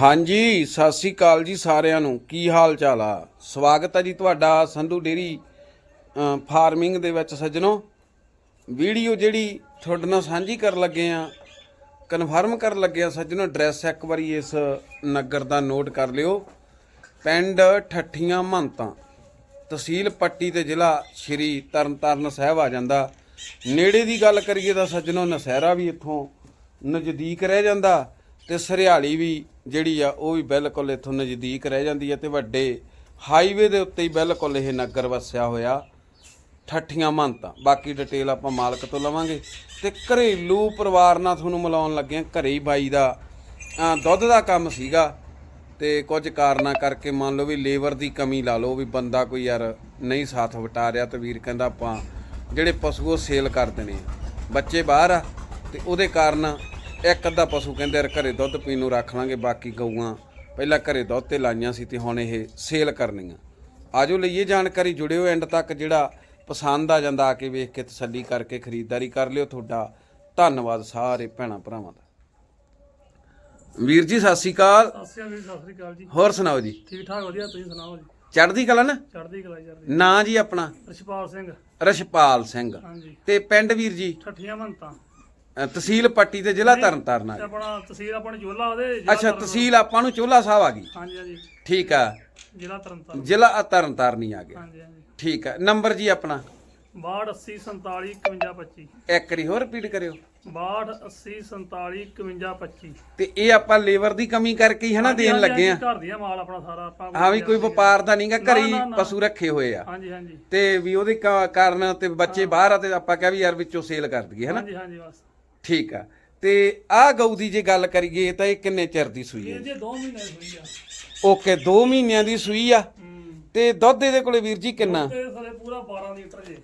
ਹਾਂਜੀ, ਸਤਿ ਸ੍ਰੀ ਅਕਾਲ ਜੀ ਸਾਰਿਆਂ ਨੂੰ। ਕੀ ਹਾਲ ਚਾਲ ਆ? ਸਵਾਗਤ ਹੈ ਜੀ ਤੁਹਾਡਾ ਸੰਧੂ ਡੇਰੀ ਫਾਰਮਿੰਗ ਦੇ ਵਿੱਚ ਸੱਜਣੋ। ਵੀਡੀਓ ਜਿਹੜੀ ਤੁਹਾਡੇ ਨਾਲ ਸਾਂਝੀ ਕਰਨ ਲੱਗੇ ਆ, ਕਨਫਰਮ ਕਰਨ ਲੱਗੇ ਆ ਸੱਜਣੋ, ਐਡਰੈਸ ਇੱਕ ਵਾਰੀ ਇਸ ਨਗਰ ਦਾ ਨੋਟ ਕਰ ਲਿਓ। ਪਿੰਡ ਠੱਠੀਆਂ ਮਹੰਤਾਂ ਤਹਿਸੀਲ ਪੱਟੀ ਤੇ ਜ਼ਿਲ੍ਹਾ ਸ਼੍ਰੀ ਤਰਨਤਾਰਨ ਸਾਹਿਬ ਆ ਜਾਂਦਾ। ਨੇੜੇ ਦੀ ਗੱਲ ਕਰੀਏ ਤਾਂ ਸੱਜਣੋ, ਨਸਹਿਰਾ ਵੀ ਇੱਥੋਂ ਨਜ਼ਦੀਕ ਰਹਿ ਜਾਂਦਾ। ਤੇ ਸਰਿਆਲੀ ਵੀ ਜਿਹੜੀ ਆ, ਉਹ ਵੀ ਬਿਲਕੁਲ ਇੱਥੋਂ ਨਜ਼ਦੀਕ ਰਹਿ ਜਾਂਦੀ ਹੈ ਤੇ ਵੱਡੇ ਹਾਈਵੇ ਦੇ ਉੱਤੇ ਹੀ ਬਿਲਕੁਲ ਇਹ ਨਗਰ ਵਸਿਆ ਹੋਇਆ। ਠੱਠੀਆਂ ਮੰਨਤਾ। ਬਾਕੀ ਡਿਟੇਲ ਆਪਾਂ ਮਾਲਕ ਤੋਂ ਲਵਾਂਗੇ। ਤੇ ਘਰੇਲੂ ਪਰਿਵਾਰ ਨਾਲ ਤੁਹਾਨੂੰ ਮਿਲਾਉਣ ਲੱਗੇ ਹਾਂ ਘਰੇ ਹੀ ਬਾਈ ਦਾ ਦੁੱਧ ਦਾ ਕੰਮ ਸੀਗਾ। ਤੇ ਕੁਝ ਕਾਰਨਾਂ ਕਰਕੇ ਮੰਨ ਲਓ ਵੀ ਲੇਬਰ ਦੀ ਕਮੀ ਲਾ ਲਓ ਵੀ ਬੰਦਾ ਕੋਈ ਯਾਰ ਨਹੀਂ ਸਾਥ ਵਟਾ ਰਿਹਾ ਤੇ ਵੀਰ ਕਹਿੰਦਾ ਆਪਾਂ ਜਿਹੜੇ ਪਸ਼ੂ ਉਹ ਸੇਲ ਕਰ ਦੇਣੇ ਆ। ਬੱਚੇ ਬਾਹਰ ਆ ਤੇ ਉਹਦੇ ਕਾਰਨ ਇੱਕ ਅੱਧਾ ਪਸ਼ੂ ਕਹਿੰਦੇ ਯਾਰ ਘਰੇ ਦੁੱਧ ਪੀਣ ਨੂੰ ਰੱਖ ਲਾਂਗੇ ਬਾਕੀ ਗਊਆਂ। ਪਹਿਲਾਂ ਘਰੇ ਦੁੱਧ ਤੇ ਲਾਈਆਂ ਸੀ ਤੇ ਹੁਣ ਇਹ ਸੇਲ ਕਰਨੀਆਂ। ਆਜੋ ਲਈਏ ਜਾਣਕਾਰੀ ਜੁੜਿਓ ਐਂਡ ਤੱਕ ਜਿਹੜਾ ਪਸੰਦ ਆ ਜਾਂਦਾ ਆ ਕੇ ਵੇਖ ਕੇ ਤਸੱਲੀ ਕਰਕੇ ਖਰੀਦਦਾਰੀ ਕਰ ਲਿਓ ਤੁਹਾਡਾ। ਧੰਨਵਾਦ ਸਾਰੇ ਭੈਣਾਂ ਭਰਾਵਾਂ ਦਾ। ਵੀਰ ਜੀ ਸਤਿ ਸ਼੍ਰੀ ਅਕਾਲ। ਆਸਿਆ ਵੀ ਸਤਿ ਸ੍ਰੀ ਅਕਾਲ ਜੀ। ਹੋਰ ਸੁਣਾਓ ਜੀ? ਠੀਕ ਠਾਕ ਵਧੀਆ ਤੁਸੀਂ ਸੁਣਾਓ ਜੀ? ਚੜ੍ਹਦੀ ਕਲਾ ਨਾ? ਚੜ੍ਹਦੀ ਕਲਾ ਚੜ੍ਹਦੀ ਨਾਂ ਜੀ ਆਪਣਾ? ਰਸ਼ਪਾਲ ਸਿੰਘ। ਰਸ਼ਪਾਲ ਸਿੰਘ। ਹਾਂਜੀ। ਤੇ ਪਿੰਡ ਵੀਰ ਜੀ? ਠੱਠੀਆਂ ਮੰਤਾਂ ਅ, ਤਹਿਸੀਲ ਪੱਟੀ ਤੇ ਜ਼ਿਲ੍ਹਾ ਤਰਨਤਾਰਨ ਆ ਤੇ। ਆਪਣਾ ਤਹਿਸੀਲ ਆਪਣੀ ਜੋਲਾ ਉਹਦੇ ਜ਼ਿਲ੍ਹਾ ਅੱਛਾ ਤਹਿਸੀਲ ਆਪਾਂ ਨੂੰ ਚੋਲਾ ਸਾਹਿਬ ਆ ਗਈ। ਹਾਂਜੀ ਹਾਂਜੀ। ਠੀਕ ਆ। ਜ਼ਿਲ੍ਹਾ ਤਰਨਤਾਰਨ। ਜ਼ਿਲ੍ਹਾ ਤਰਨਤਾਰਨ ਆ ਗਿਆ। ਹਾਂਜੀ ਹਾਂਜੀ। ਠੀਕ ਆ। ਨੰਬਰ ਜੀ ਆਪਣਾ? 62 80 47 51 25 ਇੱਕ ਵਾਰੀ ਹੋਰ ਰਿਪੀਟ ਕਰਿਓ। 62 80 47 51 25 ਤੇ ਇਹ ਆਪਾਂ ਲੇਬਰ ਦੀ ਕਮੀ ਕਰਕੇ ਹੀ ਹਨਾ ਦੇਣ ਲੱਗੇ ਆ। ਘਰ ਦੀਆਂ ਮਾਲ ਆਪਣਾ ਸਾਰਾ ਆਪਾਂ ਹਾਂ ਵੀ ਕੋਈ ਵਪਾਰ ਦਾ ਨਹੀਂਗਾ ਘਰੇ ਹੀ ਨਾ, ਨਾ। ਪਸ਼ੂ ਰੱਖੇ ਹੋਏ ਆ। ਹਾਂਜੀ ਹਾਂਜੀ। ਤੇ ਵੀ ਉਹਦੇ ਕਾ- ਕਾਰਨ ਤੇ ਬੱਚੇ ਬਾਹਰ ਆ ਤੇ ਆਪਾਂ ਕਿਹਾ ਵੀ ਯਾਰ ਵਿੱਚੋਂ ਸੇਲ ਕਰ ਦਈਏ ਹਨਾ? ਹਾਂਜੀ ਹਾਂਜੀ ਬਸ। ਠੀਕ ਆ। ਤੇ ਆਹ ਗਊ ਦੀ ਜੇ ਗੱਲ ਕਰੀਏ ਤਾਂ ਇਹ ਕਿੰਨੇ ਚਿਰ ਦੀ ਸੂਈ ਹੈ ਇਹ ਜੇ 2 ਮਹੀਨੇ ਹੋਈ ਆ। ਓਕੇ 2 ਮਹੀਨਿਆਂ ਦੀ ਸੂਈ ਆ। ਹੂੰ। ਤੇ ਦੁੱਧ ਇਹਦੇ ਕੋਲੇ ਵੀਰ ਜੀ ਕਿੰਨਾ? ਤੇ ਸਾਰੇ ਪੂਰਾ 12 ਲੀਟਰ ਜੇ।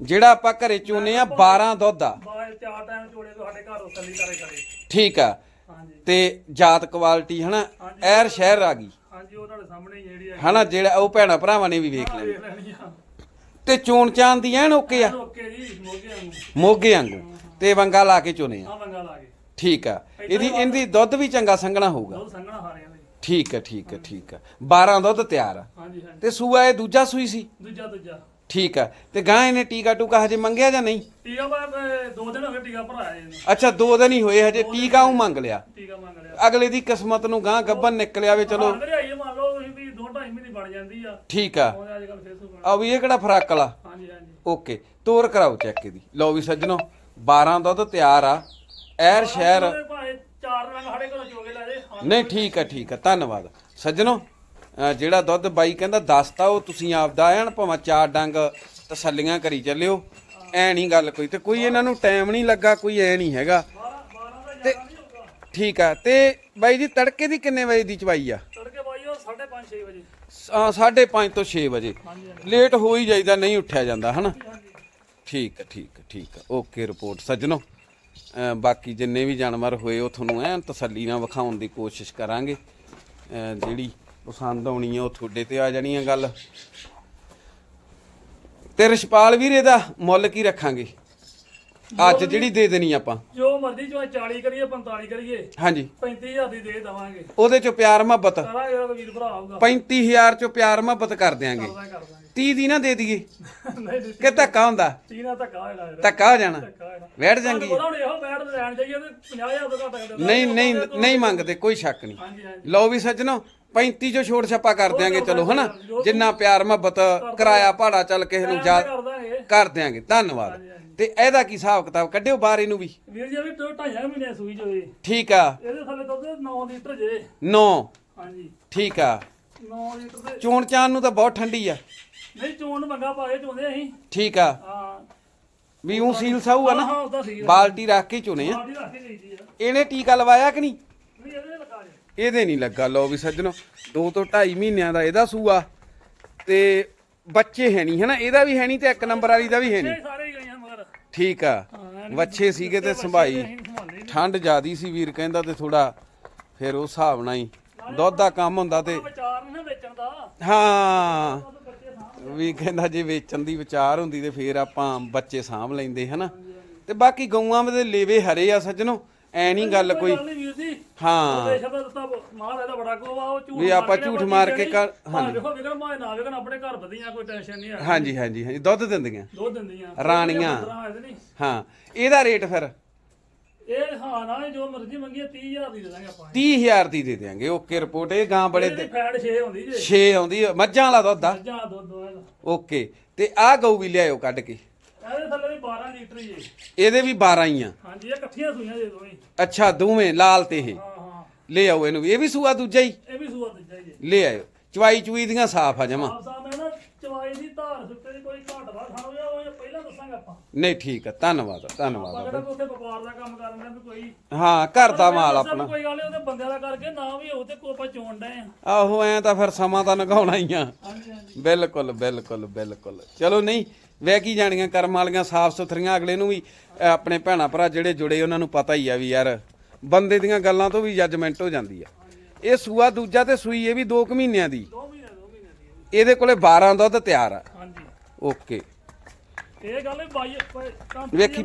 ਜਿਹੜਾ ਆਪਾਂ ਘਰੇ ਚੋਨੇ ਆ 12 ਦੁੱਧ ਆ। ਬਾਹਰ ਚਾਰ ਟਾਈਮ ਚੋੜੇ ਤੋਂ ਸਾਡੇ ਘਰ ਉਸਲੀ ਕਰੇ ਕਰੇ ਠੀਕ ਆ। ਹਾਂਜੀ। ਤੇ ਜਾਤ ਕੁਆਲਿਟੀ ਹਨਾ? ਐਰ ਸ਼ਹਿਰ ਆ ਗਈ। ਹਾਂਜੀ ਉਹ ਤੁਹਾਡੇ ਸਾਹਮਣੇ ਹੀ ਜਿਹੜੀ ਹੈ ਹਨਾ ਜਿਹੜਾ ਉਹ ਭੈਣਾ ਭਰਾਵਾਂ ਨੇ ਵੀ ਵੇਖ ਲੈਣੀ। ਆ। ਤੇ ਚੋਣ ਚਾਨ ਦੀ ਐਨ ਓਕੇ ਆ? ਓਕੇ ਜੀ ਮੋਗੇ ਨੂੰ ਮੋਗੇ ਵਾਂਗੂ। ਤੇ ਵੰਗਾ ਲਾ ਕੇ ਚੋਨੇ ਆ। ਆ ਮੰਗਾ ਲਾ ਕੇ। ਠੀਕ ਆ। ਇਹਦੀ ਇਹਦੀ ਦੁੱਧ ਵੀ ਚੰਗਾ ਸੰਘਣਾ ਹੋਊਗਾ। ਬਹੁਤ ਸੰਘਣਾ ਹਾਰਿਆਂ ਦੇ ਠੀਕ ਆ ਠੀਕ ਆ ਠੀਕ ਆ। 12 ਦੁੱਧ ਤਿਆਰ ਆ। ਹਾਂਜੀ ਹਾਂਜੀ। ਤੇ ਸੂਆ ਇਹ ਦੂਜਾ ਸੂਈ ਸੀ? ਦੂਜਾ ਦੂਜਾ। ਠੀਕ ਆ। ਤੇ ਗਾਂ ਇਹਨੇ ਟੀਕਾ ਟੂਕਾ ਹਜੇ ਮੰਗਿਆ ਜਾਂ ਨਹੀਂ? ਟੀਕਾ ਮੈਂ ਦੋ ਦਿਨ ਹੋ ਗਏ ਟੀਕਾ ਭਰਾਇਆ ਇਹਨੂੰ। ਅੱਛਾ ਦੋ ਦਿਨ ਹੀ ਹੋਏ ਹਜੇ ਟੀਕਾ ਉਹ ਮੰਗ ਲਿਆ। ਟੀਕਾ ਮੰਗ ਲਿਆ। ਅਗਲੇ ਦੀ ਕਿਸਮਤ ਨੂੰ ਗਾਂ ਗੱਬਨ ਨਿਕਲਿਆ ਵੇ ਚਲੋ। ਹਾਂ ਮੇਰੇ ਆਈਏ ਮੰਨ ਲਓ ਤੁਸੀਂ ਵੀ ਦੋ ਢਾਈ ਮਹੀਨੇ ਬਣ ਜਾਂਦੀ ਆ। ਠੀਕ ਆ। ਅੱਜ ਕੱਲ ਆ ਵੀ ਇਹ ਕਿਹੜਾ ਫਰਾਕ ਵਾਲਾ? ਹਾਂਜੀ ਹਾਂਜੀ। ਓਕੇ। ਤੋਰ ਕਰਾਓ ਚੈੱਕ ਇਹਦੀ। ਲਓ ਵੀ ਸੱਜਣੋ। 12 ਦੁੱਧ ਤਿਆਰ ਆ। ਐਰ ਸ਼ਹਿਰ ਉਹਦੇ ਭਾਵੇਂ ਚਾਰ ਰੰਗ ਸਾਡੇ ਕੋਲ ਚੋਗੇ ਲੈ ਜੇ। ਹਾਂ। ਨਹੀਂ ਠੀਕ ਆ ਠੀਕ ਆ। ਧੰਨਵਾਦ। ਸੱਜਣੋ ਜਿਹੜਾ ਦੁੱਧ ਬਾਈ ਕਹਿੰਦਾ ਦੱਸਤਾ ਉਹ ਤੁਸੀਂ ਆਪਦਾ ਐਨ ਭਾਵੇਂ ਚਾਰ ਡੰਗ ਤਸੱਲੀਆਂ ਕਰੀ ਚੱਲਿਓ। ਐ ਨਹੀਂ ਗੱਲ ਕੋਈ। ਤੇ ਕੋਈ ਇਹਨਾਂ ਨੂੰ ਟਾਈਮ ਨਹੀਂ ਲੱਗਾ ਕੋਈ ਐ ਨਹੀਂ ਹੈਗਾ। 12 12 ਦਾ ਤੇ ਜ਼ਿਆਦਾ ਨਹੀਂ ਹੋਊਗਾ। ਠੀਕ ਆ। ਤੇ ਬਾਈ ਜੀ ਤੜਕੇ ਦੀ ਕਿੰਨੇ ਵਜੇ ਦੀ ਚਵਾਈ ਆ? ਤੜਕੇ ਬਾਈ ਉਹ 5:30 6 ਵਜੇ। 5:30 ਤੋਂ 6 ਵਜੇ। ਹਾਂਜੀ ਲੇਟ ਹੋ ਹੀ ਜਾਈਦਾ ਨਹੀਂ ਉੱਠਿਆ ਜਾਂਦਾ ਹਨਾ? ਠੀਕ ਹੈ ਠੀਕ ਹੈ ਠੀਕ ਹੈ। ਓਕੇ ਰਿਪੋਰਟ ਸੱਜਣੋ। ਬਾਕੀ ਜਿੰਨੇ ਵੀ ਜਾਨਵਰ ਹੋਏ ਉਹ ਤੁਹਾਨੂੰ ਐਨ ਤਸੱਲੀ ਨਾਲ ਵਿਖਾਉਣ ਦੀ ਕੋਸ਼ਿਸ਼ ਕਰਾਂਗੇ। ਜਿਹੜੀ ਪਸੰਦ ਆਉਣੀ ਹੈ ਉਹ ਤੁਹਾਡੇ ਤੇ ਆ ਜਾਣੀ ਹੈ ਗੱਲ। ਤੇ ਰਿਸ਼ਪਾਲ ਵੀਰ ਇਹਦਾ ਮੁੱਲ ਕੀ ਰੱਖਾਂਗੇ? ਅੱਜ ਜਿਹੜੀ ਦੇ ਦੇਣੀ ਆਪਾਂ। ਜੋ ਮਰਜ਼ੀ ਜੋ 40 ਕਰੀਏ 45 ਕਰੀਏ ਹਾਂਜੀ। 35000 ਦੀ ਦੇ ਦਵਾਂਗੇ। ਉਹਦੇ ਚੋਂ ਪਿਆਰ ਮੁਹੱਬਤ। ਸਾਰਾ ਜਿਹੜਾ ਵੀਰ ਭਰਾ ਆਊਗਾ। 35000 ਚੋਂ ਪਿਆਰ ਮੁਹੱਬਤ ਕਰ ਦਿਆਂਗੇ। ਕਰਦਾ 30 ਦੀ ਨਾ ਦੇ ਦਈਏ। ਨਹੀਂ ਨਹੀਂ ਕਿ ਧੱਕਾ ਹੁੰਦਾ? ਤੀਨਾ ਧੱਕਾ ਹੋਇਆ ਯਾਰ ਧੱਕਾ ਹੋ ਜਾਣਾ। ਧੱਕਾ ਹੋਇਆ ਵੈੜ ਜਾਂਗੀ ਪਤਾ ਹੁਣ ਇਹੋ ਬੈਠ ਲੈਣ ਜਾਈਏ ਤੇ 50000 ਤੋਂ ਘੱਟ ਕਰਦੇ ਨਹੀਂ ਨਹੀਂ ਨਹੀਂ ਮੰਗਦੇ ਕੋਈ ਸ਼ੱਕ ਨਹੀਂ। ਹਾਂਜੀ ਹਾਂਜੀ। ਲਓ ਵੀ ਸੱਜਣੋ 35 ਚੋਂ ਛੋੜ ਛੱਪਾ ਕਰ ਦਿਆਂਗੇ ਚਲੋ ਹਨਾ? ਜਿੰਨਾ ਪਿਆਰ ਮੁਹੱਬਤ ਕਿਰਾਇਆ ਭਾੜਾ ਚੱਲ ਕਿਸੇ ਨੂੰ ਜਾ ਕਰ ਦਾਂਗੇ। ਕਰ ਦਿਆਂਗੇ। ਧੰਨਵਾਦ। ਤੇ ਇਹਦਾ ਕੀ ਹਿਸਾਬ ਕਿਤਾਬ? ਕੱਢਿਓ ਬਾਹਰ ਇਹਨੂੰ ਵੀ। ਵੀਰ ਜੀ ਦੋ ਢਾਈਆਂ ਮਹੀਨੇ ਸੂਈ ਜੋ ਇਹ ਠੀਕ ਆ। ਇਹਦੇ ਥੱਲੇ ਦੁੱਧ 9 ਲੀਟਰ ਜੇ। 9 ਹਾਂਜੀ। ਠੀਕ ਆ। 9 ਲੀਟਰ ਦੇ ਚੋਣ ਚਾਨ ਨੂੰ ਤਾਂ ਬਹੁਤ ਠੰਡੀ ਆ। ਨਹੀਂ ਚੋਣ ਮੰਗਾ ਪਾਏ ਚੋਂਦੇ ਅਸੀਂ। ਠੀਕ ਆ। ਹਾਂ। ਵੀ ਉਹ ਸੀਲ ਸਾਊ ਆ ਨਾ। ਹਾਂ ਉਹਦਾ ਸੀ ਬਾਲਟੀ ਰੱਖ ਕੇ ਚੁਣੇ ਆ। ਬਾਡੀ ਰੱਖ ਕੇ ਗਈ ਦੀ ਆ। ਇਹਨੇ ਟੀਕਾ ਲਵਾਇਆ ਕਿ ਨਹੀਂ? ਨਹੀਂ ਇਹਦੇ ਲਗਾ ਜੇ ਇਹਦੇ ਨਹੀਂ ਲੱਗਾ। ਲਓ ਵੀ ਸੱਜਣੋ 2 ਤੋਂ 2.5 ਮਹੀਨਿਆਂ ਦਾ ਇਹਦਾ ਸੂਆ। ਤੇ ਬੱਚੇ ਹੈ ਨਹੀਂ ਹਨਾ? ਇਹਦਾ ਵੀ ਹੈ ਨਹੀਂ ਤੇ ਇੱਕ ਨੰਬਰ ਵਾਲੀ ਦਾ ਵੀ ਹੈ ਨਹੀਂ। ਇਹ ਸਾਰੇ ਹੀ ਗਈਆਂ ਮਗਰ। ਠੀਕ ਆ। ਵੱਛੇ ਸੀਗੇ ਤੇ ਸੰਭਾਈ। ਠੰਡ ਜ਼ਿਆਦੀ ਸੀ ਵੀਰ ਕਹਿੰਦਾ ਤੇ ਥੋੜਾ ਫਿਰ ਉਸ ਹਿਸਾਬ ਨਾਲ ਹੀ। ਦੁੱਧ ਦਾ ਕੰਮ ਹੁੰਦਾ ਤੇ ਵਿਚਾਰ ਨਹੀਂ ਨਾ ਵੇਚਣ ਦਾ। ਹਾਂ। ਉਹ ਵੀ ਕਹਿੰਦਾ ਜੇ ਵੇਚਣ ਦੀ ਵਿਚਾਰ ਹੁੰਦੀ ਤੇ ਫਿਰ ਆਪਾਂ ਬੱਚੇ ਸਾਂਭ ਲੈਂਦੇ ਹਨਾ? ਤੇ ਬਾਕੀ ਗਊਆਂ ਦੇ ਲੇਵੇ ਹਰੇ ਆ ਸੱਜਣੋ ਐ ਨਹੀਂ ਗੱਲ ਕੋਈ ਹਾਂ। ਵੀ ਆਪਾਂ ਝੂਠ ਮਾਰ ਕੇ ਕਰ-। ਹਾਂਜੀ। ਹਾਂਜੀ ਹਾਂਜੀ ਹਾਂਜੀ। ਦੁੱਧ ਦਿੰਦੀਆਂ। ਦੁੱਧ ਦਿੰਦੀਆਂ। ਰਾਣੀਆਂ। ਹਾਂ। ਇਹਦਾ ਰੇਟ ਫਿਰ? ਇਹ ਹਾਂ ਨਾ ਜੋ ਮਰਜ਼ੀ ਮੰਗੀ 30000 ਦੀ ਦੇ ਦਾਂਗੇ ਆਪਾਂ। 30000 ਦੀ ਦੇ ਓਕੇ ਰਿਪੋਰਟ ਇਹ ਗਾਂ ਬੜੇ ਇਹਦੀ ਫੈਟ 6 ਹੁੰਦੀ ਜੇ। 6 ਆਉਂਦੀ ਆ, ਮੱਝਾਂ ਵਾਲਾ ਦੁੱਧ ਆ? ਜਾਂ ਦੁੱਧ ਹੋਏਗਾ ਓਕੇ ਤੇ ਆਹ ਗਊ ਵੀ ਲਿਆਇਓ ਕੱਢ ਕੇ। ਇਹਦੇ ਥੱਲੇ ਵੀ 12 ਲੀਟਰ ਹੀ ਜੇ ਇਹਦੇ ਵੀ 12 ਹੀ ਆ। ਹਾਂਜੀ ਇਹ ਇਕੱਠੀਆਂ ਸੂਈਆਂ ਜੇ ਦੋਵੇਂ। ਅੱਛਾ ਦੋਵੇਂ ਲਾਲ ਤੇ ਇਹ। ਹਾਂ ਹਾਂ। ਲੈ ਆਓ ਇਹਨੂੰ ਵੀ। ਇਹ ਵੀ ਸੂਆ ਦੂਜਾ ਹੀ? ਇਹ ਵੀ ਸੂਆ ਦਿੱਤਾ ਜੇ ਲੈ ਆਇਓ ਚਵਾਈ ਚੂਈ ਦੀਆਂ ਸਾਫ਼ ਆ ਜਮਾ। ਆਪ ਸਾਹਿਬ ਮੈਂ ਨਾ ਚਵਾਈ ਦੀ ਧਾਰ ਸੁੱਤੇ ਦੀ ਕੋਈ ਘਾਟ ਵਾ ਖਾਣੋ ਜਾਂ ਉਹ ਪਹਿਲਾਂ ਦੱਸਾਂਗੇ ਆਪਾਂ ਨਹੀਂ ਠੀਕ ਆ ਧੰਨਵਾਦ ਧੰਨਵਾਦ ਕੋਈ ਉੱਥੇ ਵਪਾਰ ਦਾ ਕੰਮ ਕਰਨ ਦਾ ਵੀ ਕੋਈ ਹਾਂ ਘਰ ਦਾ ਮਾਲ ਆਪਣਾ। ਕੋਈ ਗੱਲ ਨਹੀਂ ਉਹਦੇ ਬੰਦਿਆਂ ਦਾ ਕਰਕੇ ਨਾ ਵੀ ਉਹ ਤੇ ਕੋਈ ਆਪਾਂ ਚੋਣ ਡਏ ਆ। ਆਹੋ ਐ ਤਾਂ ਫਿਰ ਸਮਾਂ ਤਾਂ ਨਗਾਉਣਾ ਹੀ ਆ। ਹਾਂਜੀ ਹਾਂਜੀ। ਬਿਲਕੁਲ ਬਿਲਕੁਲ ਬਿਲਕੁਲ। ਚਲੋ ਨਹੀਂ ਵਹਿ ਕੀ ਜਾਣੀਆਂ ਕਰਮ ਵਾਲੀਆਂ ਸਾਫ਼ ਸੁਥਰੀਆਂ ਅਗਲੇ ਨੂੰ ਵੀ ਅਹ, ਆਪਣੇ ਭੈਣਾ ਭਰਾ ਜਿਹੜੇ ਜੁੜੇ ਉਹਨਾਂ ਨੂੰ ਪਤਾ ਹੀ ਆ ਵੀ ਯਾਰ ਬੰਦੇ ਦੀਆਂ ਗੱਲਾਂ ਤੋਂ ਵੀ ਜੱਜਮੈਂਟ ਹੋ ਜਾਂਦੀ ਆ। ਇਹ ਸੂਆ ਦੂਜਾ ਤੇ ਸੂਈ ਇਹ ਵੀ 2 ਮਹੀਨਿਆਂ ਦੀ। ਦੋ ਮਹੀਨੇ ਦੋ ਮਹੀਨੇ ਦੀ। ਇਹਦੇ ਕੋਲੇ 12 ਦੁੱਧ ਤਿਆਰ ਆ। ਹਾਂਜੀ। ਓਕੇ। ਇਹ ਗੱਲ ਹੈ ਬਾਈ ਕੰਮ ਵੇਖੀ।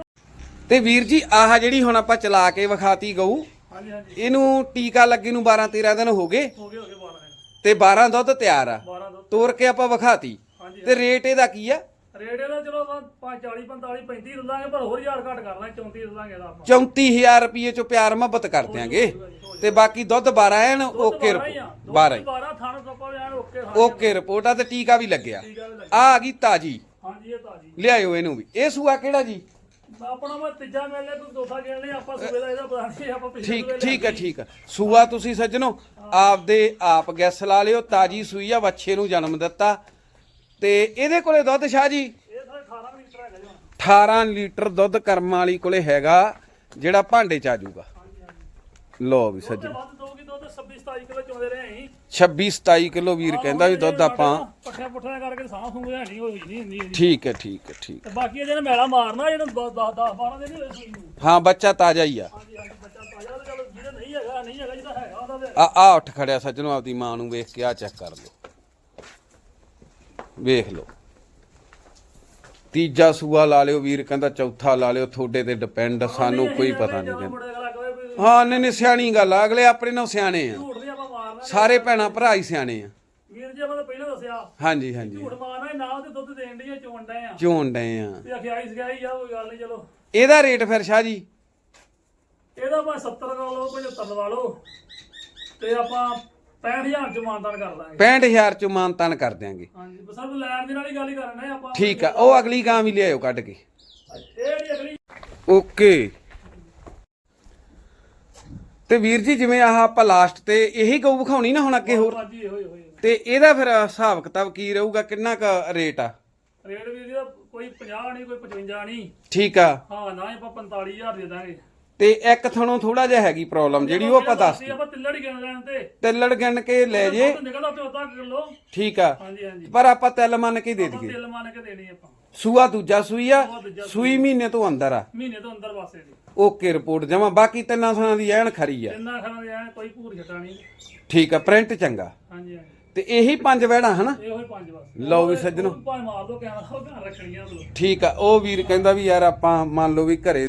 ਤੇ ਵੀਰ ਜੀ ਆਹ ਜਿਹੜੀ ਹੁਣ ਆਪਾਂ ਚਲਾ ਕੇ ਵਿਖਾਤੀ ਗਊ ਹਾਂਜੀ ਹਾਂਜੀ। ਇਹਨੂੰ ਟੀਕਾ ਲੱਗੇ ਨੂੰ 12 13 ਦਿਨ ਹੋ ਗਏ। ਹੋ ਗਏ ਹੋ ਗਏ 12 ਦਿਨ। ਤੇ 12 ਦੁੱਧ ਤਿਆਰ ਆ। 12 ਦੋ ਤੋਰ ਕੇ ਆਪਾਂ ਵਿਖਾਤੀ। ਹਾਂਜੀ ਤੇ ਰੇਟ ਇਹਦਾ ਕੀ ਆ? ਰੇਟ ਇਹਦਾ ਚਲੋ ਆਪਾਂ 40 45 35 ਦੇ ਦਾਂਗੇ ਪਰ ਹੋਰ ਹਜ਼ਾਰ ਘੱਟ ਕਰ ਲਾਂਗੇ 34 ਦੇ ਦਾਂਗੇ ਇਹਦਾ ਆਪਾਂ। 34000 ਰੁਪਏ ਚੋਂ ਪਿਆਰ ਮੁਹੱਬਤ ਕਰ ਦਿਆਂਗੇ ਤੇ ਬਾਕੀ ਦੁੱਧ 12 ਐਨ ਓਕੇ 12 12 ਥਾਣ ਸੱਪਾ ਵਿਆਹ ਓਕੇ ਓਕੇ ਰਿਪੋਰਟ ਆ ਤੇ ਟੀਕਾ ਵੀ ਲੱਗਿਆ। ਆ ਆ ਗਈ ਤਾਜੀ। ਲਿਆਇਓ ਇਹਨੂੰ ਵੀ। ਇਹ ਸੂਆ ਕਿਹੜਾ ਜੀ? ਆਪਣਾ ਮੈਂ ਤੀਜਾ ਮੇਲੇ ਤੂੰ ਦੋਸਾ ਗਿਣ ਲਈ ਆਪਾਂ ਸੂਬੇ ਦਾ ਇਹਦਾ ਨਹੀਂ ਆਪਾਂ ਪਿਛਲੇ ਠੀਕ ਠੀਕ ਹੈ ਠੀਕ ਹੈ। ਸੂਆ ਤੁਸੀਂ ਸੱਜਣੋ ਆਪਦੇ ਆਪ ਗੈਸ ਲਾ ਲਿਓ ਤਾਜੀ ਸੂਈ ਆ ਬੱਚੇ ਨੂੰ ਜਨਮ ਦਿੱਤਾ। ਤੇ ਇਹਦੇ ਕੋਲੇ ਦੁੱਧ ਸ਼ਾਹ ਜੀ? ਇਹ ਸਾਰੇ 18 ਲੀਟਰ ਹੈਗਾ ਜੀ ਹੁਣ। 18 ਲੀਟਰ ਦੁੱਧ ਕਰਮ ਵਾਲੀ ਕੋਲੇ ਹੈਗਾ ਜਿਹੜਾ ਭਾਂਡੇ ਚ ਆ ਜਾਊਗਾ। ਲੋ ਵੀ ਸੱਜਣ। ਵੱਧ ਦੋਗੀ ਦੁੱਧ 26 27 ਕਿਲੋ ਚੋਂਦੇ ਰਹੇ ਅਸੀਂ। 26 27 ਕਿਲੋ ਵੀਰ ਕਹਿੰਦਾ ਵੀ ਦੁੱਧ ਆਪਾਂ ਪੱਠਿਆਂ ਪੁੱਠਿਆਂ ਕਰਕੇ ਸਾਹ ਸੂਹ ਨਹੀਂ ਹੋਈ ਨਹੀਂ ਇੰਨੀ। ਠੀਕ ਹੈ ਠੀਕ ਹੈ ਠੀਕ ਤੇ ਬਾਕੀ ਜਿਹਨੇ ਮੈਲਾ ਮਾਰਨਾ ਜਿਹਨੂੰ 10 10 12 ਦਿਨ ਹੀ ਹੋਏ ਸੂਈ ਨੂੰ ਹਾਂ ਬੱਚਾ ਤਾਜ਼ਾ ਹੀ ਆ। ਹਾਂਜੀ ਹਾਂਜੀ ਬੱਚਾ ਤਾਜ਼ਾ ਤੇ ਚਲੋ ਜਿਹਦਾ ਨਹੀਂ ਹੈਗਾ ਨਹੀਂ ਹੈਗਾ ਜਿਹਦਾ ਹੈਗਾ ਉਹਦਾ ਤੇ। ਆ ਆ ਉੱਠ ਖੜਿਆ ਸੱਜਣੋ ਆਪਦੀ ਮਾਂ ਨੂੰ ਵੇਖ ਕੇ ਆ ਚੈੱਕ ਕਰ ਲਓ। ਵੇਖ ਲਓ। ਤੀਜਾ ਸੂਆ ਲਾ ਲਿਓ ਵੀਰ ਕਹਿੰਦਾ ਚੌਥਾ ਲਾ ਲਿਓ ਤੁਹਾਡੇ ਤੇ ਡਿਪੈਂਡ ਸਾਨੂੰ ਕੋਈ ਪਤਾ ਨਹੀਂ ਕਹਿੰਦਾ। ਮੁੰਡੇ ਅਗਲਾ ਕਹੇ ਵੀ ਹਾਂ ਨਹੀਂ ਨਹੀਂ ਸਿਆਣੀ ਗੱਲ ਆ ਅਗਲੇ ਆਪਣੇ ਨਾਲ ਸਿਆਣੇ ਆ। ਝੂਠ ਸਾਰੇ ਭੈਣਾ ਭਰਾ ਹੀ ਸਿਆਣੇ ਆ। ਵੀਰ ਜੀ ਆਪਾਂ ਤਾਂ ਪਹਿਲਾਂ ਦੱਸਿਆ। ਹਾਂਜੀ ਹਾਂਜੀ। ਝੂਠ ਮਾਰਨਾ ਨਾ ਤੇ ਦੁੱਧ ਦੇਣ ਦੀ ਚੋਣ ਡਏ ਆ। ਚੋਣ ਡਏ ਆ। ਤੇ ਅਖਿਆਈ ਸਗਾਈ ਆ ਕੋਈ ਗੱਲ ਨਹੀਂ ਚਲੋ। ਇਹਦਾ ਰੇਟ ਫਿਰ ਸ਼ਾਹ ਜੀ? ਇਹਦਾ ਮੈਂ 70 ਲਵਾ ਲਓ 75 ਲਵਾ ਲਓ। ਤੇ ਆਪਾਂ 65000 ਚ ਮਾਨਦਾਨ ਕਰ ਦਾਂਗੇ। 65000 ਚ ਮਾਨਤਾਨ ਕਰ ਦਿਆਂਗੇ। ਹਾਂਜੀ ਬਸ ਸਭ ਲੈਣ ਦੀ ਨਾਲ ਹੀ ਗੱਲ ਹੀ ਕਰਨਾ ਆਪਾਂ ਠੀਕ ਆ ਉਹ ਅਗਲੀ ਗਾਂ ਵੀ ਲਿਆਇਓ ਕੱਢ ਕੇ। ਇਹ ਅਗਲੀ ਓਕੇ। ਤੇ ਵੀਰ ਜੀ ਜਿਵੇਂ ਆਹ ਆਪਾਂ ਲਾਸਟ ਤੇ ਇਹੀ ਗਊ ਵਿਖਾਉਣੀ ਨਾ ਹੁਣ ਅੱਗੇ ਹੋਰ? ਬਾਜੀ ਹੋਏ ਹੋਏ ਤੇ ਇਹਦਾ ਫਿਰ ਹਿਸਾਬ ਕਿਤਾਬ ਕੀ ਰਹੂਗਾ? ਕਿੰਨਾ ਕ ਰੇਟ ਆ? ਰੇਟ ਵੀ ਇਹਦਾ ਕੋਈ 50 ਨਹੀਂ ਕੋਈ 55 ਨਹੀਂ। ਠੀਕ ਆ। ਹਾਂ ਨਾ ਆਪਾਂ 45000 ਦੇ ਦਾਂਗੇ। ਤੇ ਇੱਕ ਥਣੋਂ ਥੋੜਾ ਜਿਹਾ ਹੈਗੀ ਪ੍ਰੋਬਲਮ ਜਿਹੜੀ ਉਹ ਆਪਾਂ ਦੱਸ ਆਪਾਂ ਤਿੱਲੜ ਗਿਣ ਲੈਣ ਤੇ। ਤਿੱਲੜ ਗਿਣ ਕੇ ਲੈ ਜੇ। ਨਿਕਲਦਾ ਤੇ ਉਦਾਂ ਕਿਲੋ। ਠੀਕ ਆ। ਹਾਂਜੀ ਹਾਂਜੀ। ਪਰ ਆਪਾਂ ਤਿੱਲ ਮੰਨ ਕੇ ਦੇ ਆਪਾਂ ਦਈਏ। ਤਿੱਲ ਮੰਨ ਕੇ ਦੇਣੀ ਆਪਾਂ। ਸੂਆ ਦੂਜਾ ਸੂਈ ਆ ਦੂਜਾ ਸੂਈ। ਮਹੀਨੇ ਤੋਂ ਅੰਦਰ ਆ। ਮਹੀਨੇ ਤੋਂ ਅੰਦਰ ਵਾਸਤੇ ਦੀ। ਓਕੇ ਰਿਪੋਰਟ ਜਮਾ ਬਾਕੀ ਤਿੰਨਾਂ ਥਾਂ ਦੀ ਐਨ ਖਰੀ ਆ। ਇੰਨਾ ਖਾਣਾ ਦੇ ਐਂ ਕੋਈ ਭੂਰ ਛਟਾ ਨਹੀਂ। ਠੀਕ ਆ ਪ੍ਰਿੰਟ ਚੰਗਾ। ਹਾਂਜੀ ਹਾਂਜੀ। ਤੇ ਇਹੀ ਪੰਜ ਵਹਿਣਾ ਹਨਾ? ਇਹੋ ਹੀ ਪੰਜ ਬਸ ਲਓ ਵੀ ਸੱਜਣੋ। ਭਾਵੇਂ ਮਾਰ ਦੋ ਉਹ ਧਿਆਨ ਰੱਖਣੀਆਂ ਲੋ ਠੀਕ ਆ ਉਹ ਵੀਰ ਕਹਿੰਦਾ ਵੀ ਯਾਰ ਆਪਾਂ ਮੰਨ ਲਓ ਵੀ ਘਰੇ